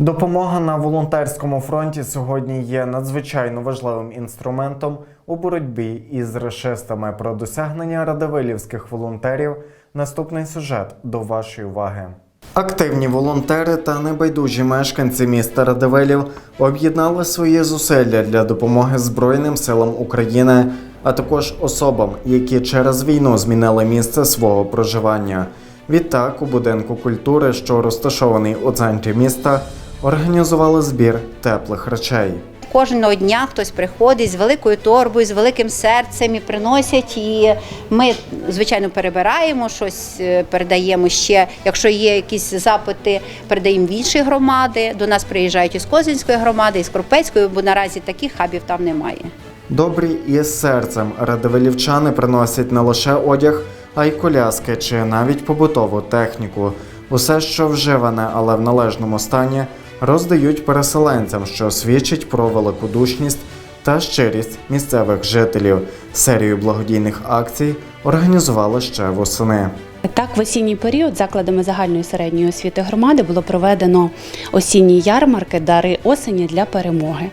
Допомога на волонтерському фронті сьогодні є надзвичайно важливим інструментом у боротьбі із рашистами. Про досягнення радивилівських волонтерів наступний сюжет до вашої уваги. Активні волонтери та небайдужі мешканці міста Радивилів об'єднали свої зусилля для допомоги Збройним силам України, а також особам, які через війну змінили місце свого проживання. Відтак, у будинку культури, що розташований у центрі міста, організували збір теплих речей. Кожного дня хтось приходить з великою торбою, з великим серцем і приносять. І ми, звичайно, перебираємо щось, е, передаємо ще. Якщо є якісь запити, передаємо в інші громади. До нас приїжджають із Козинської громади, із Кропецької, бо наразі таких хабів там немає. Добрі і з серцем радивилівчани приносять не лише одяг, а й коляски чи навіть побутову техніку. Усе, що вживане, але в належному стані, роздають переселенцям, що свідчить про великодушність та щирість місцевих жителів. Серію благодійних акцій організували ще восени. Так, в осінній період закладами загальної середньої освіти громади було проведено осінні ярмарки Дари осені для перемоги.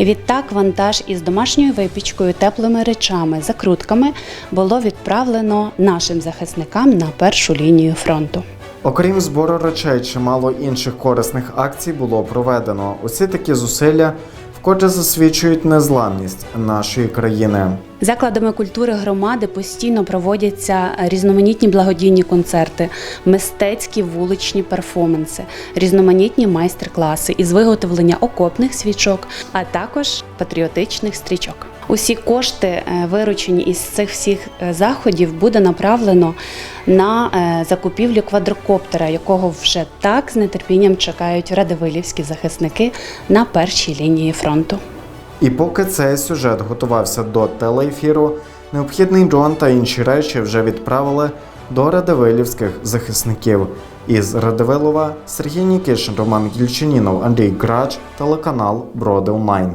Відтак, вантаж із домашньою випічкою, теплими речами, закрутками було відправлено нашим захисникам на першу лінію фронту. Окрім збору речей, чимало інших корисних акцій було проведено. Усі такі зусилля вкотре засвідчують незламність нашої країни. Закладами культури громади постійно проводяться різноманітні благодійні концерти, мистецькі вуличні перформанси, різноманітні майстер-класи із виготовлення окопних свічок, а також патріотичних стрічок. Усі кошти, е, виручені із цих всіх е, заходів, буде направлено на е, закупівлю квадрокоптера, якого вже так з нетерпінням чекають радивилівські захисники на першій лінії фронту. І поки цей сюжет готувався до телеефіру, необхідний дрон та інші речі вже відправили до радивилівських захисників. Із Радивилова Сергій Нікішин, Роман Гільчинінов, Андрій Грач, телеканал Броди Онлайн.